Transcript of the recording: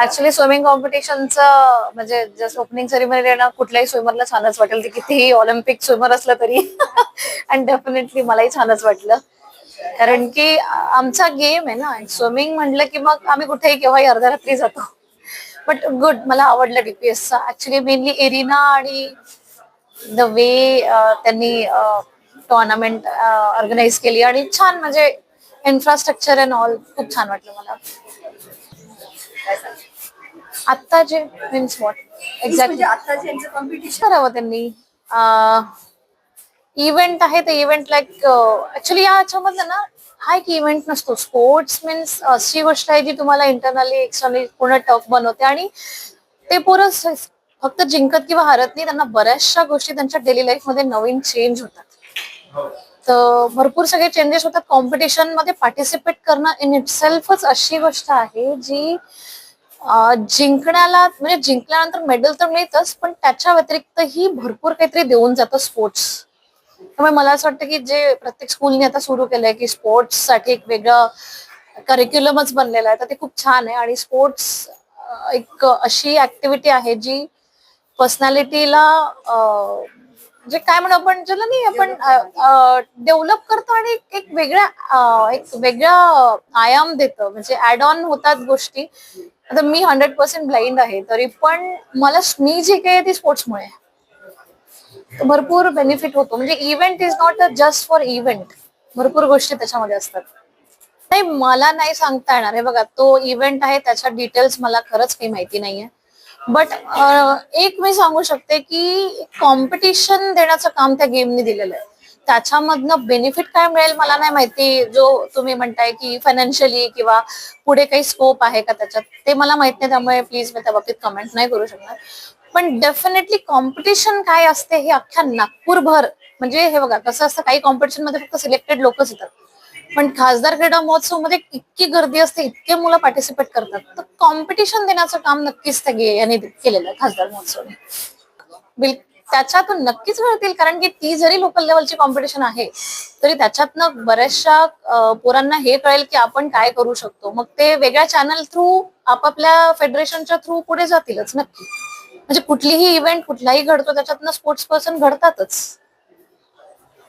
Actually swimming कॉम्पिटिशनचं म्हणजे just opening ceremony ना कुठल्याही स्विमरला छानच वाटेल. ते कितीही ऑलिम्पिक स्विमर असलं तरी. अँड डेफिनेटली मलाही छानच वाटलं. कारण की आमचा गेम आहे ना स्विमिंग म्हटलं की मग आम्ही कुठेही केव्हाही अर्ध्या रात्री जातो. बट गुड मला आवडलं डीपीएसचा ऍक्च्युली मेनली एरिना आणि द वे त्यांनी टोर्नामेंट ऑर्गनाईज केली. आणि छान म्हणजे इन्फ्रास्ट्रक्चर अँड ऑल खूप छान वाटलं मला. आत्ता जे मीन्स वॉट एक्झॅक्टली आता ज्यांचं कॉम्पिटिशन करावं त्यांनी. इव्हेंट आहे ते इव्हेंट लाईक ऍक्च्युली याच्यामधलं ना हा एक इव्हेंट नसतो. स्पोर्ट्स मीन्स अशी गोष्ट आहे जी तुम्हाला इंटरनली एक्सटर्नली पूर्ण टफ बनवते आणि ते पुरं फक्त जिंकत किंवा हरत नाही त्यांना बऱ्याचशा गोष्टी त्यांच्या डेली लाईफमध्ये नवीन चेंज होतात. तर भरपूर सगळे चेंजेस होतात. कॉम्पिटिशनमध्ये पार्टिसिपेट करणं इन इट सेल्फच अशी गोष्ट आहे जी जिंकण्याला म्हणजे जिंकल्यानंतर मेडल तर मिळतच पण त्याच्या व्यतिरिक्तही भरपूर काहीतरी देऊन जातं स्पोर्ट्स त्यामुळे मला असं वाटतं की जे प्रत्येक स्कूलने आता सुरू केलंय की स्पोर्ट्ससाठी एक वेगळं करिक्युलमच बनलेलं आहे तर ते खूप छान आहे. आणि स्पोर्ट्स एक अशी ऍक्टिव्हिटी आहे जी पर्सनॅलिटीला म्हणजे काय म्हणू आपण ज्याला नाही आपण डेव्हलप करतो आणि एक- वेगळा वेगळ्या एक वेगळा आयाम देतं. म्हणजे ऍड ऑन होतात गोष्टी. आता मी हंड्रेड पर्सेंट ब्लाइंड आहे तरी पण मला मी जे काही आहे ती स्पोर्ट्समुळे भरपूर बेनिफिट होतो. म्हणजे event is not just for event भरपूर गोष्टी त्याच्यामध्ये असतात. नाही मला नाही सांगता येणार. हे बघा तो इव्हेंट आहे त्याच्या डिटेल्स मला खरंच काही माहिती नाहीये. बट एक मी सांगू शकते की कॉम्पिटिशन देण्याचं काम त्या गेमने दिलेलं आहे. त्याच्यामधनं बेनिफिट काय मिळेल मला नाही माहिती. जो तुम्ही म्हणताय की फायनान्शियली किंवा पुढे काही स्कोप आहे का त्याच्यात ते मला माहीत नाही. त्यामुळे प्लीज मी त्या बाबतीत कमेंट नाही करू शकणार. पण डेफिनेटली कॉम्पिटिशन काय असते हे अख्ख्या नागपूरभर म्हणजे हे बघा कसं असतं काही कॉम्पिटिशनमध्ये फक्त सिलेक्टेड लोकच येतात. पण खासदार क्रीडा महोत्सवमध्ये इतकी गर्दी असते इतके मुलं पार्टिसिपेट करतात. तर कॉम्पिटिशन देण्याचं काम नक्कीच त्या गे- यांनी केलेलं आहे खासदार महोत्सवने. बिल त्याच्यातून नक्कीच मिळतील. कारण की ती जरी लोकल लेवलची कॉम्पिटिशन आहे तरी त्याच्यातनं बऱ्याचशा पोरांना हे कळेल की आपण काय करू शकतो. मग ते वेगळ्या चॅनल थ्रू आपापल्या फेडरेशनच्या थ्रू पुढे जातीलच नक्की. म्हणजे कुठलीही इव्हेंट कुठलाही घडतो त्याच्यातनं स्पोर्ट्स पर्सन घडतातच.